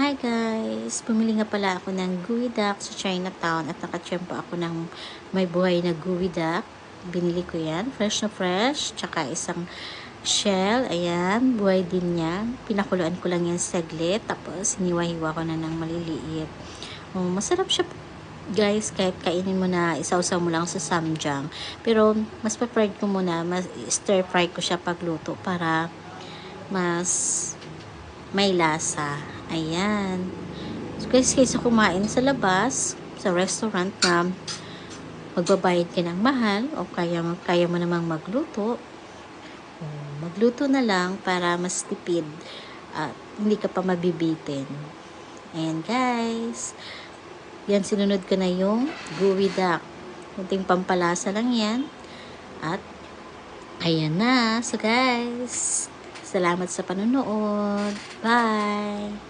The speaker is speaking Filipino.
Hi guys! Bumili nga pala ako ng gooey duck sa Chinatown at nakatsyempo ako ng may buhay na gooey duck. Binili ko yan. Fresh na fresh. Tsaka isang shell. Ayan. Buhay din niya. Pinakuluan ko lang yan saglit. Tapos hiniwa-hiwa ko na ng maliliit. Oh, masarap siya guys kahit kainin mo na isawsaw mo lang sa samjang. Pero mas preferred ko muna mas stir fry ko siya pagluto para mas may lasa. Ayan. So, guys, kaysa kumain sa labas, sa restaurant na magbabayad ka ng mahal o kaya, kaya mo namang magluto, magluto na lang para mas tipid at hindi ka pa mabibitin. Ayan, guys. Yan, sinunod ko na yung gooey duck. Kunting pampalasa lang yan. At, ayan na. So, guys, salamat sa panonood. Bye!